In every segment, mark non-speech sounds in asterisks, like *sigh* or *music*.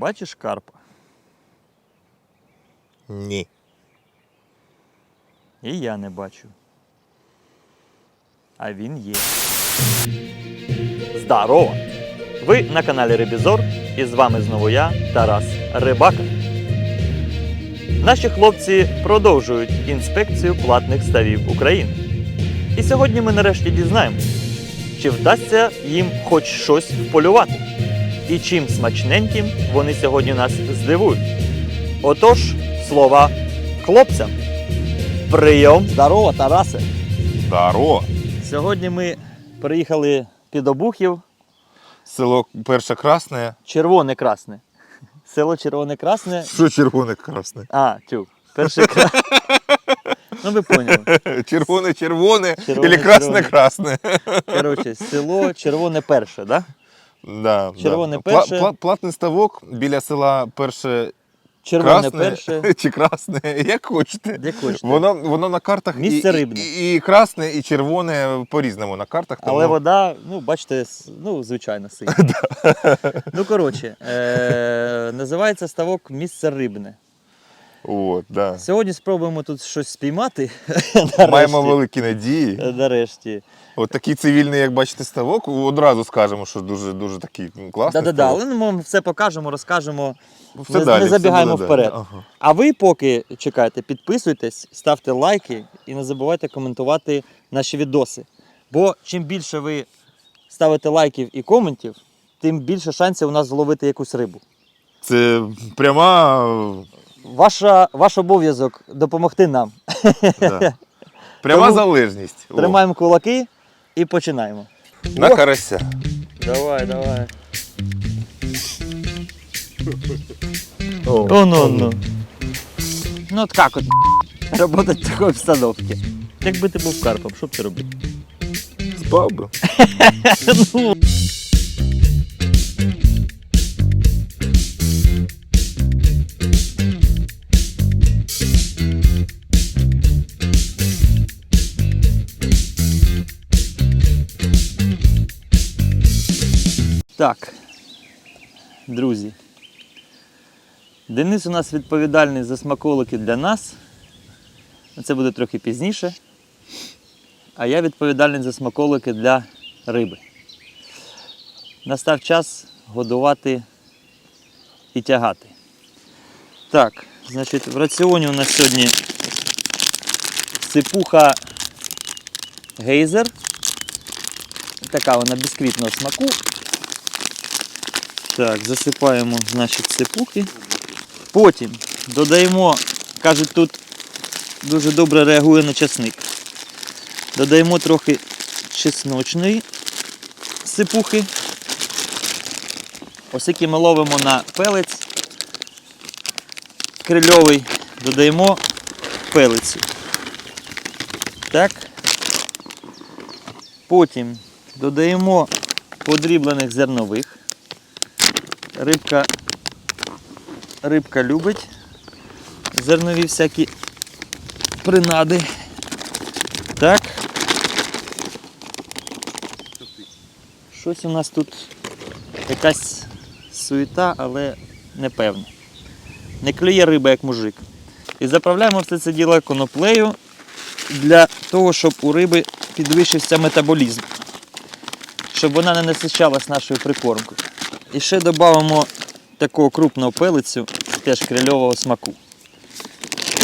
Бачиш карпа? Ні. І я не бачу. А він є. Здорово! Ви на каналі Рибізор і з вами знову я, Тарас Рибака. Наші хлопці продовжують інспекцію платних ставів України. І сьогодні ми нарешті дізнаємось, чи вдасться їм хоч щось вполювати. І чим смачненьким вони сьогодні нас здивують. Отож, слова хлопцям. Прийом! Здорово, Тарасе! Здорово. Сьогодні ми приїхали під Обухів, Село перше красне. червоне красне. Село Червоне Красне. Що червоне красне? А, тю, перше красне. Ну ви поняли. Червоне червоне Червоне, или красне-красне. Коротше, село Червоне перше, да? Да, Червоне да. перше. Пла- пла- платний ставок біля села перше Червоне красне перше. *laughs* чи красне, як хочете. Як хочете. Воно, воно на картах і- Місце і, рибне. І, і красне, і червоне по-різному на картах. Тому... Але вода, ну, бачите, ну, звичайно, синя. *laughs* ну, коротше, е- *laughs* називається ставок місце рибне. От, да. Сьогодні спробуємо тут щось спіймати. *laughs* Маємо великі надії. Е, Нарешті. От такий цивільний, як бачите, ставок, одразу скажемо, що дуже дуже такий класний. Да-да-да, але ну, ми все покажемо, розкажемо. Все не, далі, не забігаємо буде вперед. Ага. А ви поки чекайте, підписуйтесь, ставте лайки і не забувайте коментувати наші відоси. Бо чим більше ви ставите лайків і коментів, тим більше шансів у нас зловити якусь рибу. Це пряма. Ваша, ваш обов'язок допомогти нам. Да. *laughs* Пряма Тому залежність. О, Тримаємо кулаки і починаємо. На О, карася. Давай, давай. О, ну, ну. Ну от як от *laughs* работать в такій обстановці. Якби ти був карпом, що б ти робив? Спав би. *laughs* Ну. Так, друзі. Денис у нас відповідальний за смаколики для нас. Це буде трохи пізніше. А я відповідальний за смаколики для риби. Настав час годувати і тягати. Так, значить, в раціоні у нас сьогодні сипуха гейзер. Така вона бісквітного смаку. Так, засипаємо, значить, сипухи. Потім додаємо, кажуть, тут дуже добре реагує на часник. Додаємо трохи чесночної сипухи. Оскільки ми ловимо на пелець крильовий, додаємо пелицю. Так. Потім додаємо подріблених зернових. Рибка, рибка любить зернові всякі принади. Так. Щось у нас тут якась суєта, але непевна. Не клює риба, як мужик. І заправляємо все це діло коноплею для того, щоб у риби підвищився метаболізм. Щоб вона не насичалась нашою прикормкою. І ще додамо такого крупного пелицю, теж крильового смаку.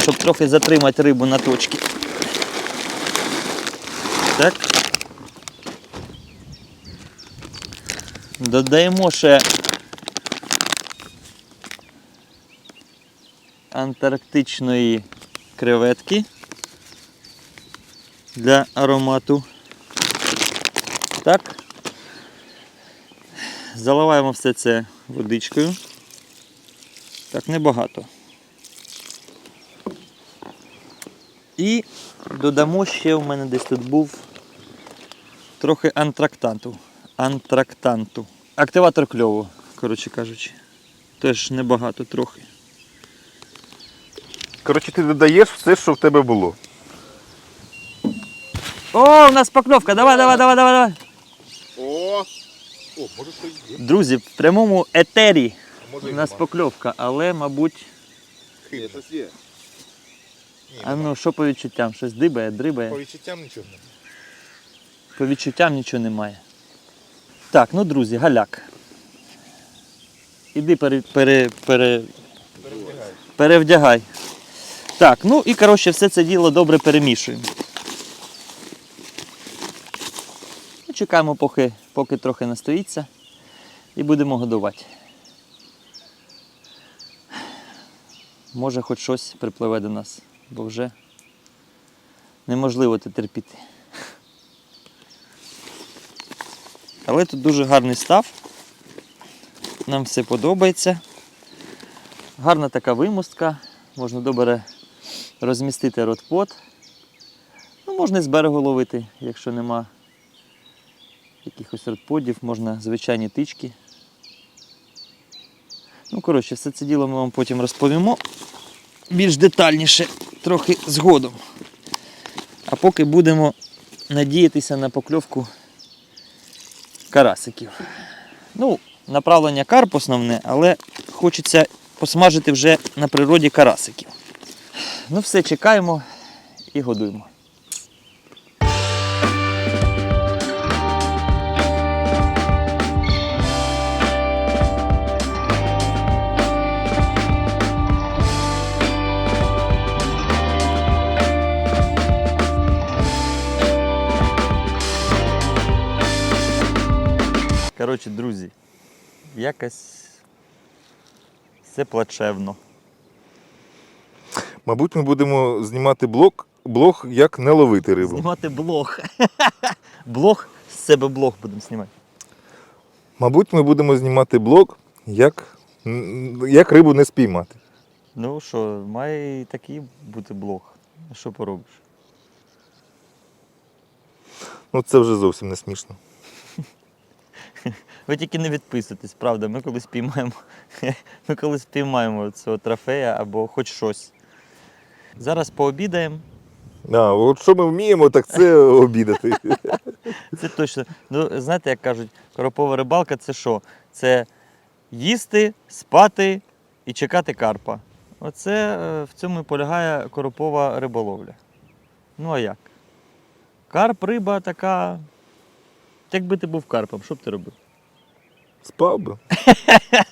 Щоб трохи затримати рибу на точці. Так. Додаємо ще антарктичної креветки для аромату. Так. Заливаємо все це водичкою. Так, небагато. І додамо ще в мене десь тут був трохи антрактанту. Антрактанту. Активатор кльову, коротше кажучи. Теж небагато трохи. Коротше, ти додаєш все, що в тебе було. О, у нас покльовка! Давай, давай, давай, давай, давай. О! О, може є. Друзі, в прямому етері Може, У нас покльовка, але, мабуть, Ні, щось є. Ні, а ну що по відчуттям? Щось дибає, дрибає. по відчуттям нічого немає. По відчуттям нічого немає. Так, ну друзі, галяк. Іди пере, пере, пере, перевдягай. Так, ну і коротше все це діло добре перемішуємо. І чекаємо, поки, поки трохи настоїться, і будемо годувати. Може, хоч щось припливе до нас, бо вже неможливо це терпіти. Але тут дуже гарний став. Нам все подобається. Гарна така вимостка. Можна добре розмістити ротпот. Ну, можна і з берегу ловити, якщо нема якихось ротподів, можна звичайні тички. Ну, коротше, все це діло ми вам потім розповімо більш детальніше, трохи згодом. А поки будемо надіятися на покльовку карасиків. Ну, направлення карп основне, але хочеться посмажити вже на природі карасиків. Ну все, чекаємо і годуємо. Коротше, друзі, якось все плачевно. Мабуть, ми будемо знімати блог, блог як не ловити рибу. Знімати блог. *laughs* блог з себе блог будемо знімати. Мабуть, ми будемо знімати блог, як, як рибу не спіймати. Ну що, має і такий бути блог. Що поробиш? Ну це вже зовсім не смішно. Ви тільки не відписуйтесь, правда. Ми коли спіймаємо, *laughs* ми коли спіймаємо цього трофея або хоч щось. Зараз пообідаємо. А, от що ми вміємо, так це *laughs* обідати. *laughs* Це точно. Ну, знаєте, як кажуть, коропова рибалка це що? Це їсти, спати і чекати карпа. Оце е, в цьому і полягає коропова риболовля. Ну а як? Карп, риба така. Якби ти був карпом, що б ти робив? Спав би.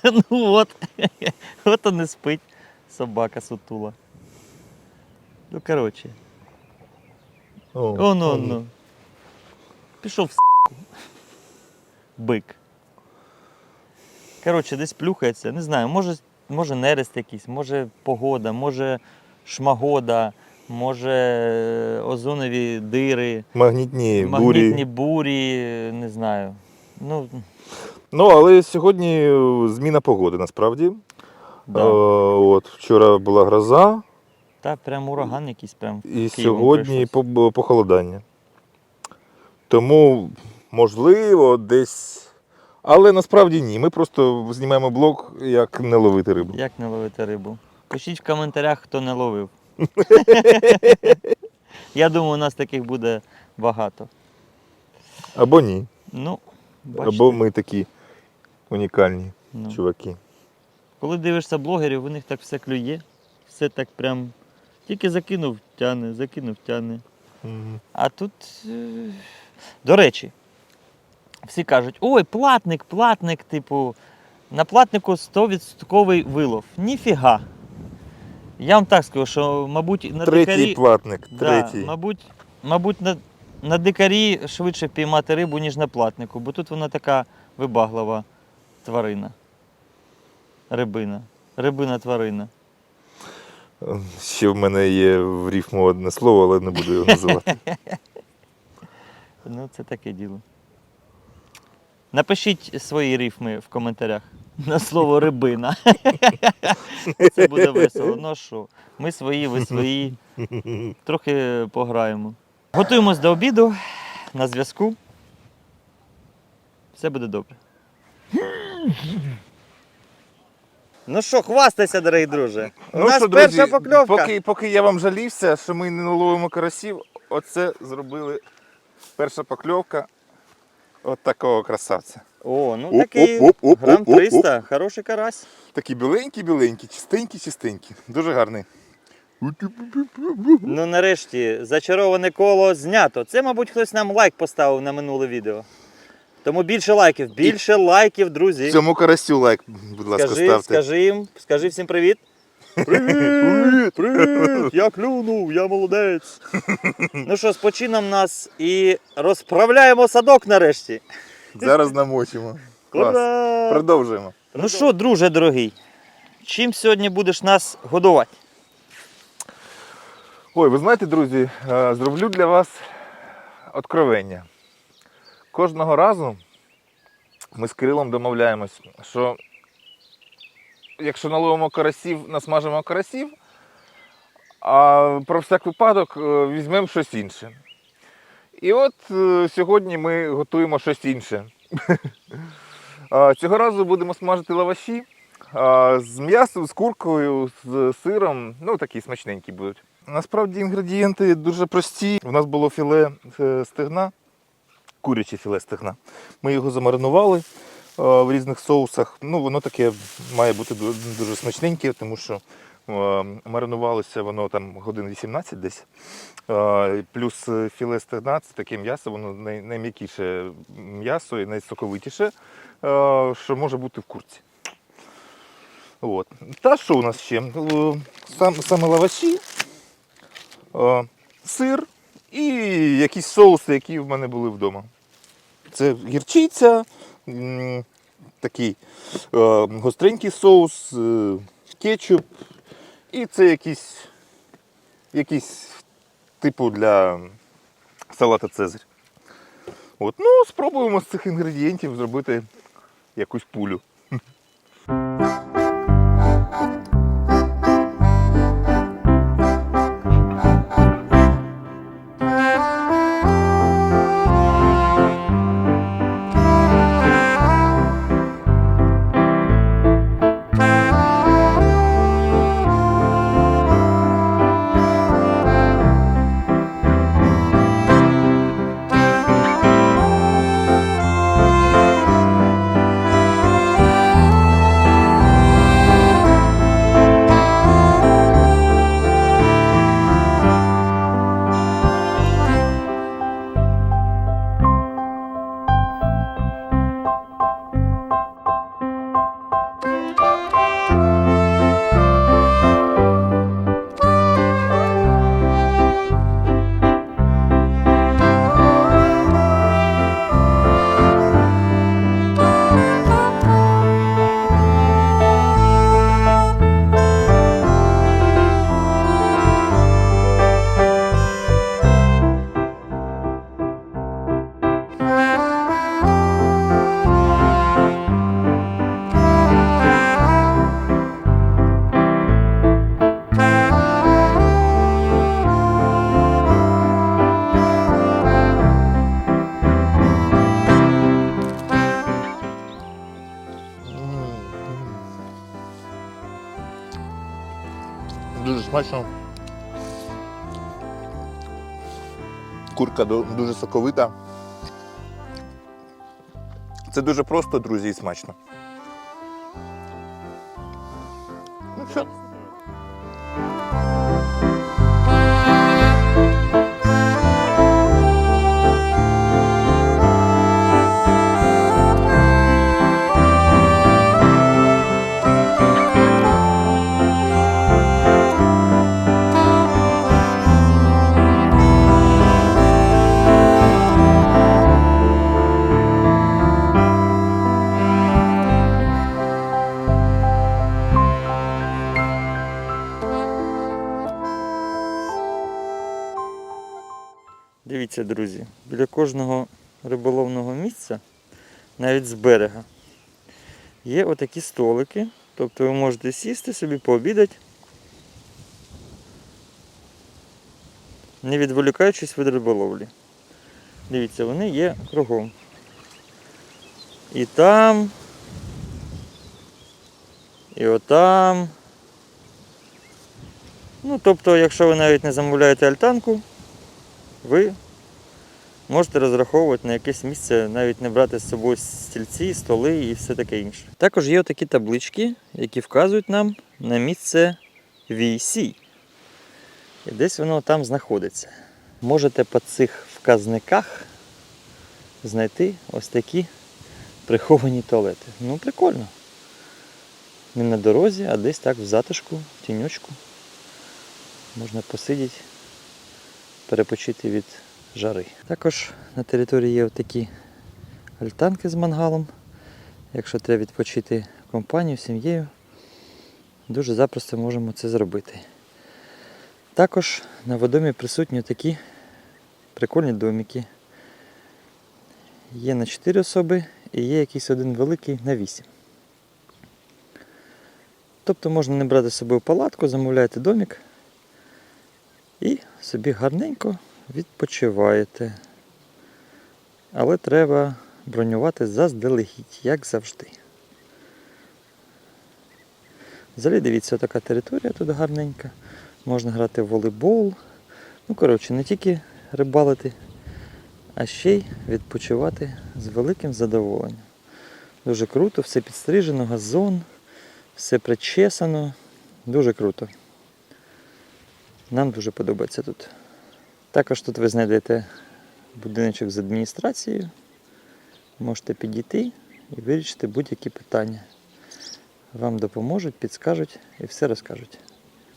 *laughs* ну от. *laughs* от і не спить собака сутула. Ну, коротше. О, О, ну, ну. Пішов в с**ку. Бик. Коротше, десь плюхається. Не знаю, може, може нерест якийсь, може погода, може шмагода, може е, озонові дири, Магнітні, магнітні бурі. бурі, не знаю. Ну, Ну, але сьогодні е, зміна погоди насправді. да. Е, от, вчора була гроза, Та прям ураган якийсь прям. і сьогодні по- похолодання. Тому, можливо, десь. Але насправді ні. Ми просто знімаємо блог, як не ловити рибу. Як не ловити рибу? Пишіть в коментарях, хто не ловив. *laughs* Я думаю, у нас таких буде багато. Або ні. Ну, бачите, Або ми такі унікальні ну. чуваки. коли дивишся блогерів, у них так все клює, все так прям. Тільки закинув, тяне, закинув, тяне. Мгм. А тут. е, До речі, всі кажуть, ой, платник, платник, типу, на платнику 100% вилов. Ніфіга. Я вам так скажу, що, мабуть, на Третій дикарі. платник. Да, Третій. мабуть, мабуть, на, на дикарі швидше впіймати рибу, ніж на платнику, бо тут вона така вибаглива тварина. Рибина. Рибина тварина. Ще в мене є в рифму одне слово, але не буду його називати. *laughs* Ну, це таке діло. Напишіть свої рифми в коментарях на слово рибина. *laughs* Це буде весело. Ну що? Ми свої, ви свої. Трохи пограємо. Готуємось до обіду на зв'язку. Все буде добре. Ну що, хвастайся, дорогий друже. У нас що, перша покльовка. Поки, поки я вам жалівся, що ми не ловимо карасів, оце зробили перша покльовка. От такого красавця. О, ну Оп, такий оп, оп, оп, грам оп, оп. 300, хороший карась. Такий біленький, біленький, чистенький, чистенький. Дуже гарний. Ну нарешті зачароване коло знято. Це, мабуть, хтось нам лайк поставив на минуле відео. Тому більше лайків, більше лайків, друзі. Цьому карасю лайк, будь ласка, Скажи, ставте. скажи їм, скажи всім привіт. Привіт! Привіт! Я клюнув, я молодець. Ну що, з почином нас і розправляємо садок нарешті. Зараз намочимо. Клас. Ура! Продовжуємо. Ну що, друже дорогий, чим сьогодні будеш нас годувати? Ой, ви знаєте, друзі, е, зроблю для вас откровення. Кожного разу ми з Кирилом домовляємось, що якщо наловимо карасів, насмажимо карасів, а про всяк випадок е, візьмемо щось інше. І от е, сьогодні ми готуємо щось інше. *laughs* Цього разу будемо смажити лаваші з м'ясом, з куркою, з сиром. Ну, такі смачненькі будуть. Насправді інгредієнти дуже прості. У нас було філе е, стегна, куряче філе стегна. Ми його замаринували е, в різних соусах. Ну, воно таке має бути дуже смачненьке, тому що е, маринувалося воно там годин 18 десь. Е, Плюс філе стегна це таке м'ясо, воно найм'якіше м'ясо і найсоковитіше, що може бути в курці. От. Та що у нас ще? Сам, саме лаваші, сир і якісь соуси, які в мене були вдома. Це гірчиця, такий е, гостренький соус, е, кетчуп. І це якийсь, якийсь типу для салата Цезарь. От, ну, спробуємо з цих інгредієнтів зробити якусь пулю. Смачно. Курка дуже соковита. Це дуже просто, друзі, і смачно. Ну що? Дивіться, друзі, біля кожного риболовного місця, навіть з берега, є отакі столики. Тобто ви можете сісти собі, пообідати, не відволікаючись від риболовлі. Дивіться, вони є кругом. І там, і отам. Ну, тобто, якщо ви навіть не замовляєте альтанку, ви можете розраховувати на якесь місце, навіть не брати з собою стільці, столи і все таке інше. Також є такі таблички, які вказують нам на місце VC. І десь воно там знаходиться. Можете по цих вказниках знайти ось такі приховані туалети. Ну, прикольно. Не на дорозі, а десь так в затишку, в тіньочку. Можна посидіти, перепочити від жари. Також на території є такі альтанки з мангалом. Якщо треба відпочити компанію, сім'єю, дуже запросто можемо це зробити. Також на водомі присутні такі прикольні домики. Є на 4 особи і є якийсь один великий на 8. Тобто можна не брати з собою палатку, замовляєте домик і собі гарненько відпочиваєте. Але треба бронювати заздалегідь, як завжди. Взагалі дивіться, така територія тут гарненька. Можна грати в волейбол. Ну, коротше, не тільки рибалити, а ще й відпочивати з великим задоволенням. Дуже круто, все підстрижено, газон, все причесано. Дуже круто. Нам дуже подобається тут. Також тут ви знайдете будиночок з адміністрацією. Можете підійти і вирішити будь-які питання. Вам допоможуть, підскажуть і все розкажуть.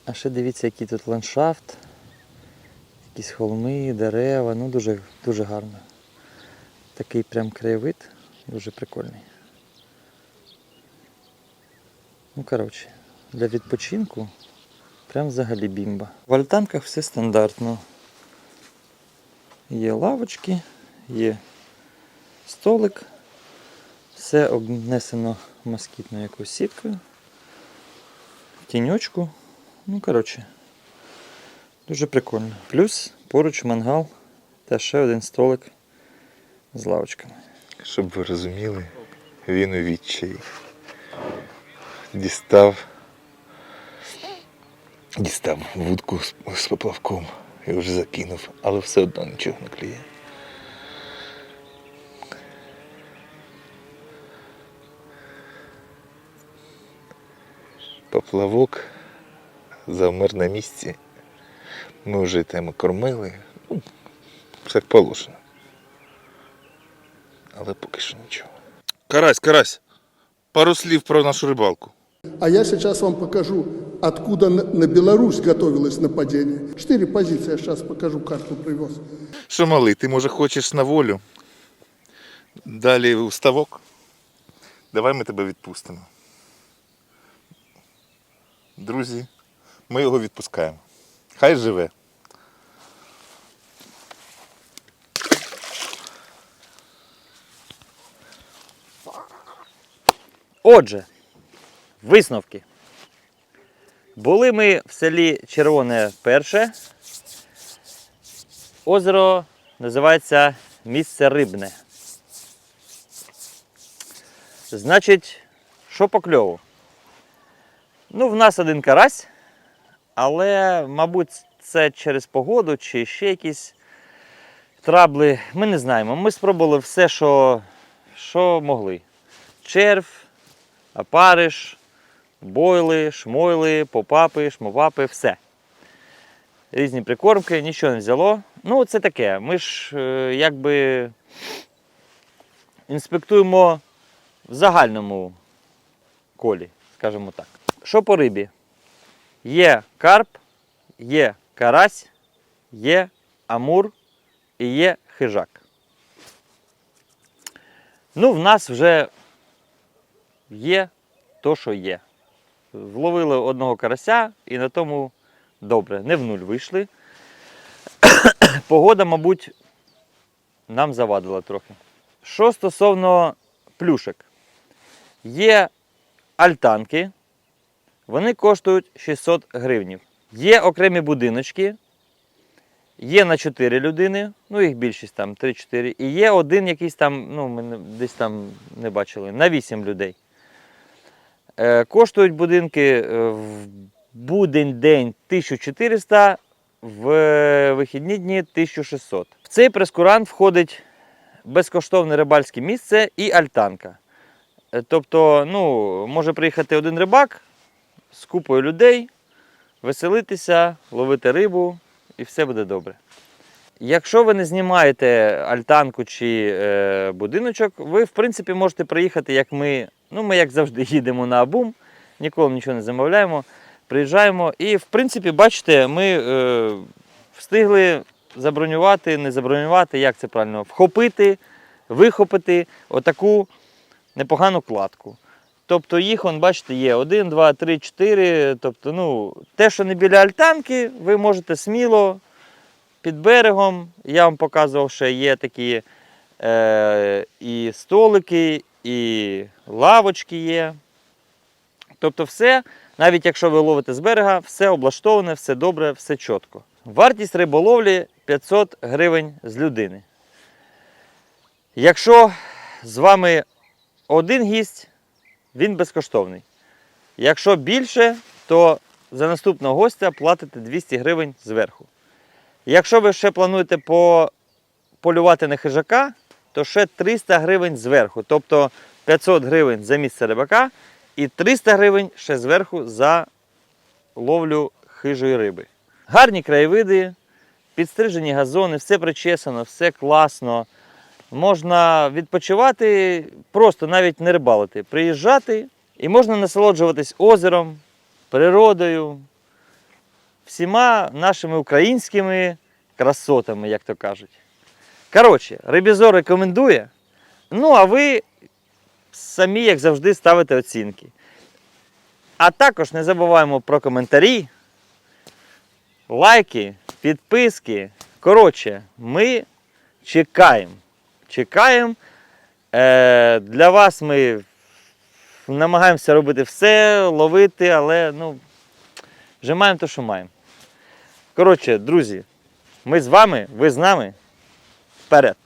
А ще дивіться, який тут ландшафт, якісь холми, дерева, ну дуже, дуже гарно. Такий прям краєвид, дуже прикольний. Ну, коротше, для відпочинку прям взагалі бімба. В альтанках все стандартно. Є лавочки, є столик, все обнесено москітною якоюсь сіткою, тіньочку. Ну, коротше, дуже прикольно. Плюс поруч мангал та ще один столик з лавочками. Щоб ви розуміли, він у відчаї. Дістав. Дістав вудку з, поплавком і вже закинув, але все одно нічого не клює. Поплавок завмер на місці. Ми вже тему кормили. Ну, все як положено. Але поки що нічого. Карась, карась. Пару слів про нашу рибалку. А я сейчас вам покажу, откуда на Беларусь готовилось нападение. Четыре позиции, я сейчас покажу, карту привез. Що малий, ти може хочеш на волю? Далі у ставок? Давай ми тебе відпустимо. Друзі, ми його відпускаємо. Хай живе. Отже, висновки. Були ми в селі Червоне перше. Озеро називається місце рибне. Значить, що по кльову? Ну, в нас один карась, але, мабуть, це через погоду чи ще якісь трабли. Ми не знаємо. Ми спробували все, що, що могли. Червь, опариш, бойли, шмойли, попапи, шмопапи, все. Різні прикормки, нічого не взяло. Ну, це таке. Ми ж е, якби інспектуємо в загальному колі, скажімо так. Що по рибі? Є карп, є карась, є амур і є хижак. Ну, в нас вже є то, що є. Вловили одного карася і на тому добре. Не в нуль вийшли. *coughs* Погода, мабуть, нам завадила трохи. Що стосовно плюшек, є альтанки, вони коштують 600 гривнів. Є окремі будиночки, є на 4 людини, ну їх більшість там 3-4. І є один якийсь там, ну ми десь там не бачили, на 8 людей. Е, Коштують будинки е, в будень день 1400, в е, вихідні дні 1600. В цей прескурант входить безкоштовне рибальське місце і альтанка. Тобто, ну, може приїхати один рибак з купою людей, веселитися, ловити рибу, і все буде добре. Якщо ви не знімаєте альтанку чи е, будиночок, ви в принципі можете приїхати, як ми. Ну, ми як завжди *laughs* їдемо на Абум, ніколи нічого не замовляємо. Приїжджаємо. І, в принципі, бачите, ми е, встигли забронювати, не забронювати, як це правильно, вхопити, вихопити отаку непогану кладку. Тобто їх, он, бачите, є 1, 2, 3, 4. Тобто, ну, те, що не біля альтанки, ви можете сміло під берегом. Я вам показував, що є такі е, і столики, і лавочки є. Тобто, все, навіть якщо ви ловите з берега, все облаштоване, все добре, все чітко. Вартість риболовлі 500 гривень з людини. Якщо з вами один гість, він безкоштовний. Якщо більше, то за наступного гостя платите 200 гривень зверху. Якщо ви ще плануєте по- полювати на хижака, то ще 300 гривень зверху. Тобто 500 гривень за місце рибака і 300 гривень ще зверху за ловлю хижої риби. Гарні краєвиди, підстрижені газони, все причесано, все класно. Можна відпочивати, просто навіть не рибалити, приїжджати і можна насолоджуватись озером, природою, всіма нашими українськими красотами, як то кажуть. Коротше, Рибізор рекомендує. Ну, а ви самі, як завжди, ставите оцінки. А також не забуваємо про коментарі, лайки, підписки. Коротше, ми чекаємо. Чекаємо. Е, для вас ми намагаємося робити все, ловити, але ну, вже маємо те, що маємо. Коротше, друзі, ми з вами, ви з нами. Вперед!